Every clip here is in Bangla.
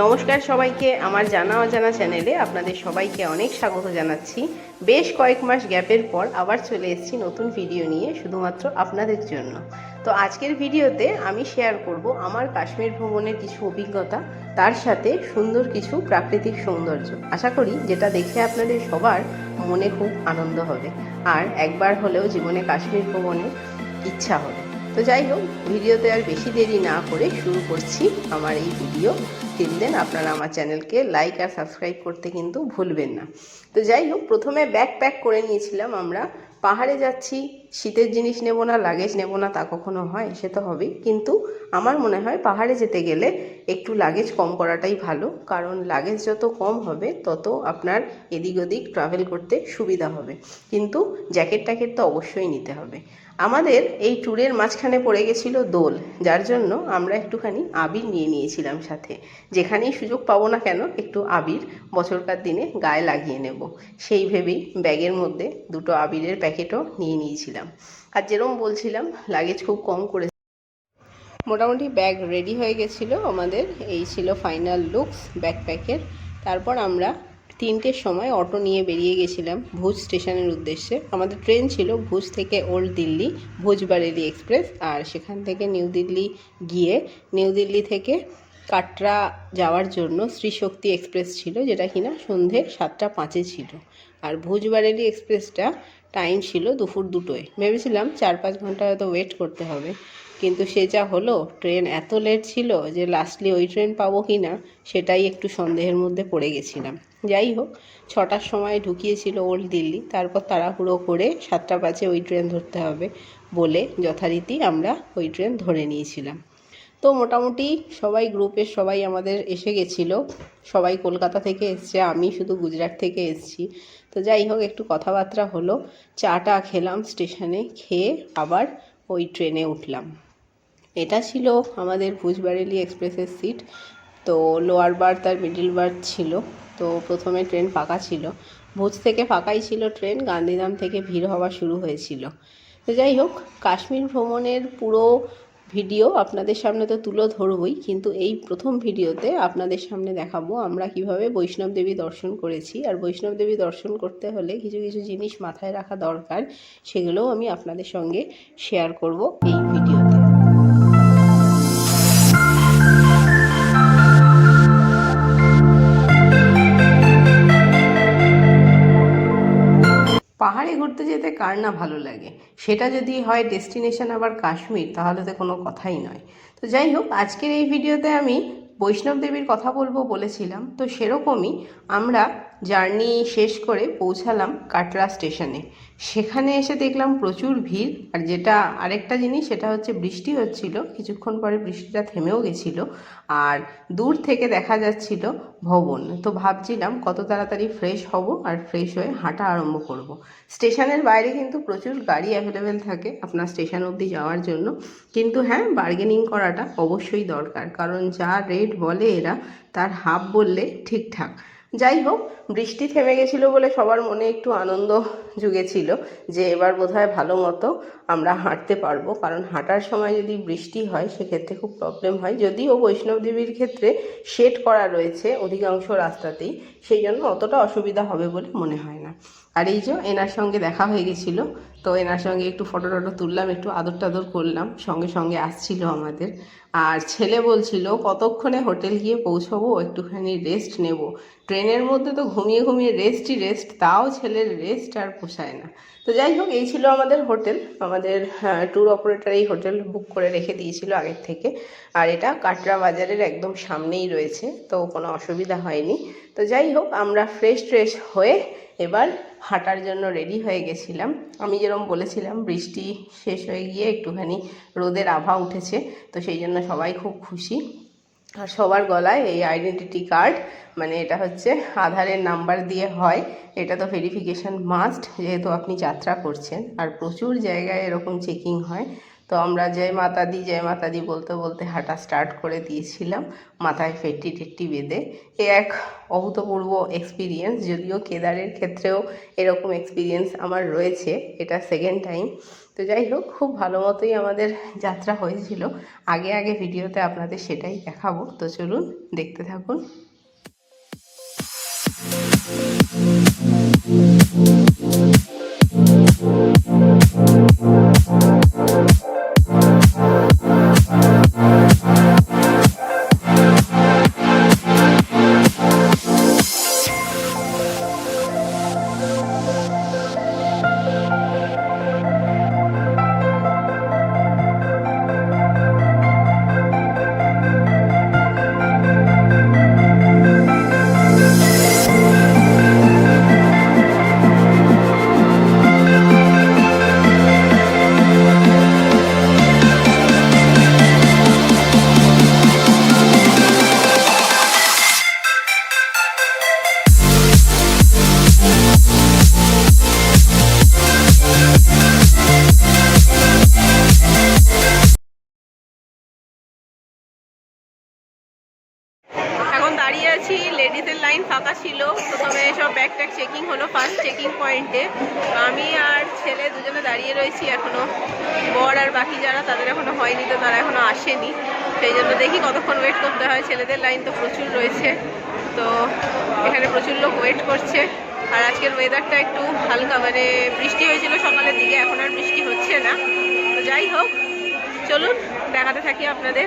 নমস্কার সবাইকে, আমার জানা অজানা চ্যানেলে আপনাদের সবাইকে অনেক স্বাগত জানাচ্ছি। বেশ কয়েক মাস গ্যাপের পর আবার চলে এসেছি নতুন ভিডিও নিয়ে, শুধুমাত্র আপনাদের জন্য। তো আজকের ভিডিওতে আমি শেয়ার করব আমার কাশ্মীর ভ্রমণের কিছু অভিজ্ঞতা, তার সাথে সুন্দর কিছু প্রাকৃতিক সৌন্দর্য। আশা করি যেটা দেখে আপনাদের সবার মনে খুব আনন্দ হবে, আর একবার হলেও জীবনে কাশ্মীর ভ্রমণের ইচ্ছা হবে। তো যাই হোক, ভিডিওতে আর বেশি দেরি না করে শুরু করছি আমার এই ভিডিও। টিল দেন আপনারা আমার চ্যানেলকে লাইক আর সাবস্ক্রাইব করতে কিন্তু ভুলবেন না। তো যাই হোক, প্রথমে ব্যাগ প্যাক করে নিয়েছিলাম আমরা। পাহাড়ে যাচ্ছি শীতের জিনিস নেব না, লাগেজ নেব না, তা কখনো হয়? সে তো হবেই। কিন্তু আমার মনে হয় পাহাড়ে যেতে গেলে একটু লাগেজ কম করাটাই ভালো। কারণ লাগেজ যত কম হবে, তত আপনার এদিক ওদিক ট্রাভেল করতে সুবিধা হবে। কিন্তু জ্যাকেট ট্যাকেট তো অবশ্যই নিতে হবে। আমাদের এই ট্যুরের মাঝখানে পড়ে গেছিল দোল, যার জন্য আমরা একটুখানি আবির নিয়ে নিয়েছিলাম সাথে। যেখানেই সুযোগ পাবো না কেন, একটু আবির বছরকার দিনে গায়ে লাগিয়ে নেব। সেই ভেবেই ব্যাগের মধ্যে দুটো আবিরের প্যাকেটও নিয়ে নিয়েছিলাম। আর যেরকম বলছিলাম লাগেজ খুব কম করে মোটামুটি ব্যাগ রেডি হয়ে গেছিল আমাদের। এই ছিল ফাইনাল লুকস ব্যাকপ্যাকের তারপর আমরা তিনটের সময় অটো নিয়ে বেরিয়ে গেছিলাম ভুজ স্টেশনের উদ্দেশ্যে। আমাদের ট্রেন ছিল ভুজ থেকে ওল্ড দিল্লি ভুজ বারেলি এক্সপ্রেস আর সেখান থেকে নিউ দিল্লি গিয়ে নিউ দিল্লি থেকে কাটরা যাওয়ার জন্য শ্রীশক্তি এক্সপ্রেস ছিল, যেটা কিনা সন্ধে সাতটা পাঁচে ছিল। আর ভুজ বারেলি এক্সপ্রেসটা টাইম ছিল দুপুর দুটোয়। ভেবেছিলাম চার পাঁচ ঘণ্টা হয়তো ওয়েট করতে হবে। কিন্তু সে যা হলো ট্রেন এত লেট ছিল যে লাস্টলি ওই ট্রেন পাবো কি না, সেটাই একটু সন্দেহের মধ্যে পড়ে গেছিলাম। যাই হোক, ছটার সময় ঢুকিয়েছিল ওল্ড দিল্লি, তারপর তাড়াহুড়ো করে সাতটা পাঁচে ওই ট্রেন ধরতে হবে বলে যথারীতি আমরা ওই ট্রেন ধরে নিয়েছিলাম। তো মোটামুটি সবাই গ্রুপের সবাই আমাদের এসে গেছিল। সবাই কলকাতা থেকে এসছে, আমি শুধু গুজরাট থেকে এসছি। তো যাই হোক, একটু কথাবার্তা হলো। চাটা খেলাম স্টেশনে, খেয়ে আবার ওই ট্রেনে উঠলাম। এটা ছিল আমাদের ভুজবারেলি এক্সপ্রেসের সিট। তো লোয়ার বার্থ আর মিডিল বার্থ ছিল। তো প্রথমে ট্রেন ফাঁকা ছিল। ভুজ থেকে ফাঁকাই ছিল ট্রেন, গান্ধীধাম থেকে ভিড় হওয়া শুরু হয়েছিল। তো যাই হোক, কাশ্মীর ভ্রমণের পুরো ভিডিও আপনাদের সামনে তো তুলে ধরবই, কিন্তু এই প্রথম ভিডিওতে আপনাদের সামনে দেখাবো আমরা কীভাবে বৈষ্ণব দেবী দর্শন করেছি। আর বৈষ্ণব দেবী দর্শন করতে হলে কিছু কিছু জিনিস মাথায় রাখা দরকার, সেগুলোও আমি আপনাদের সঙ্গে শেয়ার করব এই ভিডিওতে। পাহাড়ে ঘুরতে যেতে কার না ভালো লাগে? সেটা যদি হয় ডেস্টিনেশন আবার কাশ্মীর, তাহলে তো কোনো কথাই নয়। তো যাই হোক, আজকের এই ভিডিওতে আমি বৈষ্ণব দেবীর কথা বলব বলেছিলাম। তো সেরকমই আমরা জার্নি শেষ করে পৌঁছালাম কাটরা স্টেশনে। সেখানে এসে দেখলাম প্রচুর ভিড়, আর যেটা আরেকটা জিনিস সেটা হচ্ছে বৃষ্টি হচ্ছিল, কিছুক্ষণ পরে বৃষ্টিটা থেমেও গেছিল, আর দূর থেকে দেখা যাচ্ছিল ভবন। তো ভাবছিলাম কত তাড়াতাড়ি ফ্রেশ হব আর ফ্রেশ হয়ে হাঁটা আরম্ভ করব। স্টেশনের বাইরে কিন্তু প্রচুর গাড়ি অ্যাভেলেবেল থাকে আপনার স্টেশন অবধি যাওয়ার জন্য। কিন্তু হ্যাঁ বার্গেনিং করাটা অবশ্যই দরকার, কারণ যা রেট বলে এরা, তার হাফ বললে ঠিকঠাক। যাই হোক, বৃষ্টি থেমে গেছিল বলে সবার মনে একটু আনন্দ জুগেছিল যে এবার বোধহয় ভালো মতো আমরা হাঁটতে পারব। কারণ হাঁটার সময় যদি বৃষ্টি হয়, সেক্ষেত্রে খুব প্রবলেম হয়। যদিও বৈষ্ণব দেবীর ক্ষেত্রে শেড করা রয়েছে অধিকাংশ রাস্তাতেই, সেই জন্য অতটা অসুবিধা হবে বলে মনে হয়। না। আর এই যে এনার সঙ্গে দেখা হয়ে গেছিল, তো এনার সঙ্গে একটু ফটো টটো তুললাম, একটু আদর টাদর করলাম, সঙ্গে সঙ্গে আসছিল আমাদের। আর ছেলে বলছিল, কতক্ষণে হোটেল গিয়ে পৌঁছবো? একটুখানি রেস্ট নেব। ট্রেনের মধ্যে তো ঘুমিয়ে ঘুমিয়ে রেস্টই রেস্ট তাও ছেলের রেস্ট আর পোষায় না। তো যাই হোক, এই ছিল আমাদের হোটেল। আমাদের ট্যুর অপারেটার এই হোটেল বুক করে রেখে দিয়েছিল আগের থেকে। আর এটা কাটরা বাজারের একদম সামনেই রয়েছে, তো কোনো অসুবিধা হয়নি। তো যাই হোক, আমরা ফ্রেশ ট্রেশ হয়ে এবার হাঁটার জন্য রেডি হয়ে গেছিলাম। আমি যেরকম বলেছিলাম, বৃষ্টি শেষ হয়ে গিয়ে একটুখানি রোদের আভা উঠেছে, তো সেই জন্য সবাই খুব খুশি। আর সবার গলায় এই আইডেন্টিটি কার্ড মানে এটা হচ্ছে আধারের নাম্বার দিয়ে হয়। এটা তো ভেরিফিকেশান মাস্ট যেহেতু আপনি যাত্রা করছেন। আর প্রচুর জায়গায় এরকম চেকিং হয়। তো আমরা জয় মাতা দি জয় মাতা দি বলতে বলতে হাঁটা স্টার্ট করে দিয়েছিলাম মাথায় ফেটটি টেট্টি বেঁধে। এ এক অভূতপূর্ব এক্সপিরিয়েন্স যদিও কেদারের ক্ষেত্রেও এরকম এক্সপিরিয়েন্স আমার রয়েছে, এটা সেকেন্ড টাইম তো যাই হোক, খুব ভালো মতোই আমাদের যাত্রা হয়েছিল। আগে আগে ভিডিওতে আপনাদের সেটাই দেখাবো। তো চলুন, দেখতে থাকুন। চেকিং হলো ফার্স্ট চেকিং পয়েন্টে আমি আর ছেলে দুজনে দাঁড়িয়ে রয়েছি এখনও। বর আর বাকি যারা, তাদের এখনও হয়নি তো তারা এখনও আসেনি। সেই জন্য দেখি কতক্ষণ ওয়েট করতে হয়। ছেলেদের লাইন তো প্রচুর রয়েছে। তো এখানে প্রচুর লোক ওয়েট করছে। আর আজকের ওয়েদারটা একটু হালকা মানে বৃষ্টি হয়েছিল সকালের দিকে, এখন আর বৃষ্টি হচ্ছে না। তো যাই হোক, চলুন, দেখাতে থাকি আপনাদের।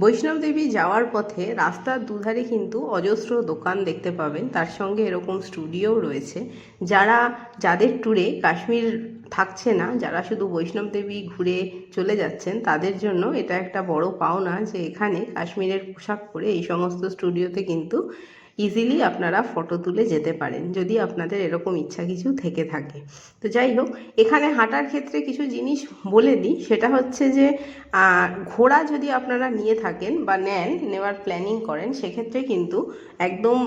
বৈষ্ণব দেবী যাওয়ার পথে রাস্তার দুধারে কিন্তু অজস্র দোকান দেখতে পাবেন। তার সঙ্গে এরকম স্টুডিও রয়েছে। যারা, যাদের ট্যুরে কাশ্মীর থাকছে না, যারা শুধু বৈষ্ণব দেবী ঘুরে চলে যাচ্ছেন, তাদের জন্য এটা একটা বড় পাওনা যে এখানে কাশ্মীরের পোশাক পরে এই সমস্ত স্টুডিওতে কিন্তু ইজিলি আপনারা ফটো তুলে যেতে পারেন, যদি আপনাদের এরকম ইচ্ছা কিছু থেকে থাকে। তো যাই হোক, এখানে হাঁটার ক্ষেত্রে কিছু জিনিস বলে দিই, সেটা হচ্ছে যে ঘোড়া যদি আপনারা নিয়ে থাকেন বা নেন, নেওয়ার প্ল্যানিং করেন, সেক্ষেত্রে কিন্তু একদম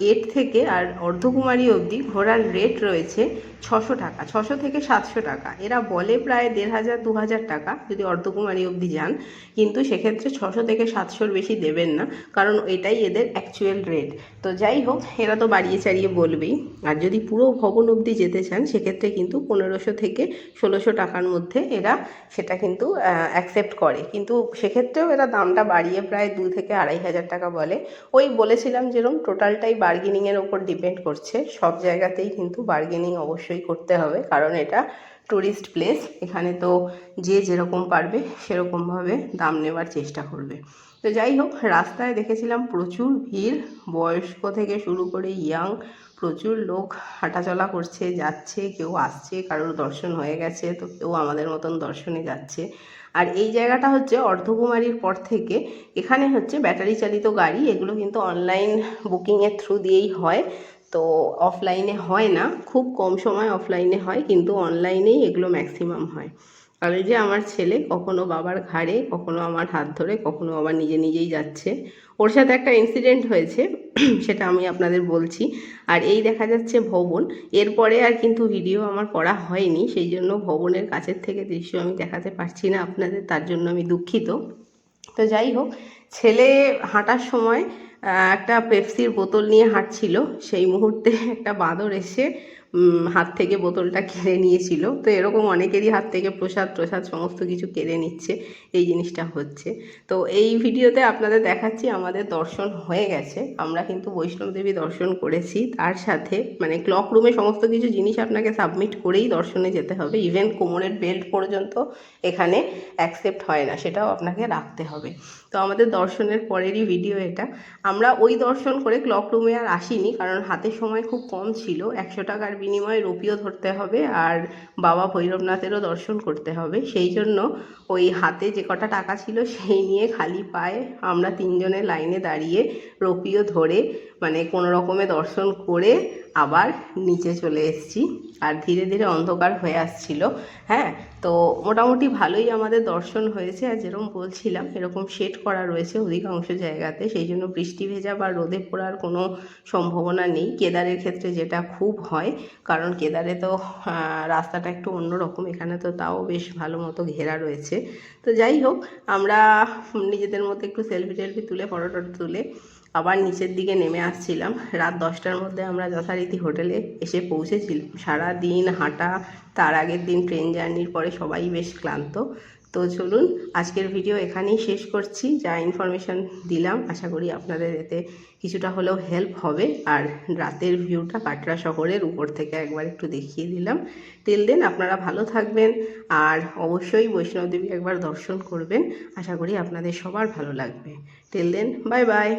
গেট থেকে আর অর্ধকুমারী অবধি ঘোড়ার রেট রয়েছে ছশো টাকা, ছশো থেকে সাতশো টাকা। এরা বলে প্রায় দেড় হাজার, দু হাজার টাকা যদি অর্ধকুমারী অবধি যান, কিন্তু সেক্ষেত্রে ছশো থেকে সাতশোর বেশি দেবেন না, কারণ এটাই এদের অ্যাকচুয়াল রেট তো যাই হোক, এরা তো বাড়িয়ে চাড়িয়ে বলবেই। আর যদি পুরো ভবন অবধি যেতে চান, সেক্ষেত্রে কিন্তু পনেরোশো থেকে ষোলোশো টাকার মধ্যে এরা সেটা কিন্তু অ্যাকসেপ্ট করে। কিন্তু সেক্ষেত্রেও এরা দামটা বাড়িয়ে প্রায় দু থেকে আড়াই হাজার টাকা বলে। ওই বলেছিলাম যেরকম টোটালটাই বার্গেনিংয়ের ওপর ডিপেন্ড করছে, সব জায়গাতেই কিন্তু বার্গেনিং অবশ্যই করতে হবে। কারণ এটা ট্যুরিস্ট প্লেস এখানে তো যে যেরকম পারবে সেরকমভাবে দাম নেওয়ার চেষ্টা করবে। তো যাই হোক, রাস্তায় দেখেছিলাম প্রচুর ভিড়, বয়স্ক থেকে শুরু করে ইয়াং প্রচুর লোক হাঁটাচলা করছে, যাচ্ছে, কেউ আসছে, কারোর দর্শন হয়ে গেছে, তো কেউ আমাদের মতন দর্শনে যাচ্ছে। আর এই জায়গাটা হচ্ছে অর্ধকুমারীর পর থেকে, এখানে হচ্ছে ব্যাটারি চালিত গাড়ি, এগুলো কিন্তু অনলাইন বুকিংয়ের থ্রু দিয়েই হয়। তো অফলাইনে হয় না। খুব কম সময় অফলাইনে হয়, কিন্তু অনলাইনেই এগুলো ম্যাক্সিমাম হয়। এই যে আমার ছেলে কখনো বাবার ঘাড়ে, কখনো আমার হাত ধরে, কখনো আবার নিজে নিজেই যাচ্ছে। ওর সাথে একটা ইনসিডেন্ট হয়েছে, সেটা আমি আপনাদের বলছি। আর এই দেখা যাচ্ছে ভবন, এরপরে আর কিন্তু ভিডিও আমার করা হয়নি, সেই জন্য ভবনের কাছের থেকে দৃশ্য আমি দেখাতে পারছি না আপনাদের, তার জন্য আমি দুঃখিত। তো যাই হোক, ছেলে হাঁটার সময় একটা পেপসির বোতল নিয়ে হাঁটছিল। সেই মুহূর্তে একটা বাঁদর এসে হাত থেকে বোতলটা কেড়ে নিয়েছিল। তো এরকম অনেকেরই হাত থেকে প্রসাদ প্রসাদ সমস্ত কিছু কেড়ে নিচ্ছে, এই জিনিসটা হচ্ছে। তো এই ভিডিওতে আপনাদের দেখাচ্ছি আমাদের দর্শন হয়ে গেছে। আমরা কিন্তু বৈষ্ণব দেবী দর্শন করেছি। তার সাথে মানে ক্লক রুমে সমস্ত কিছু জিনিস আপনাকে সাবমিট করেই দর্শনে যেতে হবে। ইভেন কোমরের বেল্ট পর্যন্ত এখানে অ্যাকসেপ্ট হয় না, সেটাও আপনাকে রাখতে হবে। তো আমাদের দর্শনের পরেরই ভিডিও এটা। আমরা ওই দর্শন করে ক্লক রুমে আর আসিনি, কারণ হাতে সময় খুব কম ছিল। একশো টাকার বিনিময়ে রুপিও ধরতে হবে আর বাবা ভৈরবনাথেরও দর্শন করতে হবে। সেই জন্য ওই হাতে যে কটা টাকা ছিল সেই নিয়ে খালি পায়ে আমরা তিনজনে লাইনে দাঁড়িয়ে রুপিও ধরে মানে কোনো রকমে দর্শন করে আবার নিচে চলে এসেছি। আর ধীরে ধীরে অন্ধকার হয়ে আসছিল হ্যাঁ? তো মোটামুটি ভালোই আমাদের দর্শন হয়েছে, আর যেরকম বলছিলাম, এরকম শেড করা রয়েছে অধিকাংশ জায়গাতে, সেই জন্য বৃষ্টি ভেজা বা রোদে পড়ার কোনো সম্ভাবনা নেই। কেদারের ক্ষেত্রে যেটা খুব হয়, কারণ কেদারে তো রাস্তাটা একটু অন্যরকম, এখানে তো তাও বেশ ভালো মতো ঘেরা রয়েছে। তো যাই হোক, আমরা নিজেদের মতো একটু সেলফি টেলফি তুলে ফটো টটো তুলে আবার নিচের দিকে নেমে আসছিলাম। রাত দশটার মধ্যে আমরা যথারীতি হোটেলে এসে পৌঁছেছিলাম। সারা দিন হাঁটা, তার আগের দিন ট্রেন জার্নির পরে সবাই বেশ ক্লান্ত। তো চলুন, আজকের ভিডিও এখানেই শেষ করছি। যা ইনফরমেশন দিলাম, আশা করি আপনাদের এতে কিছুটা হলেও হেল্প হবে। আর রাতের ভিউটা কাটরা শহরের উপর থেকে একবার একটু দেখিয়ে দিলাম। টিল দেন আপনারা ভালো থাকবেন। আর অবশ্যই বৈষ্ণবদেবী একবার দর্শন করবেন। আশা করি আপনাদের সবার ভালো লাগবে। Till then bye bye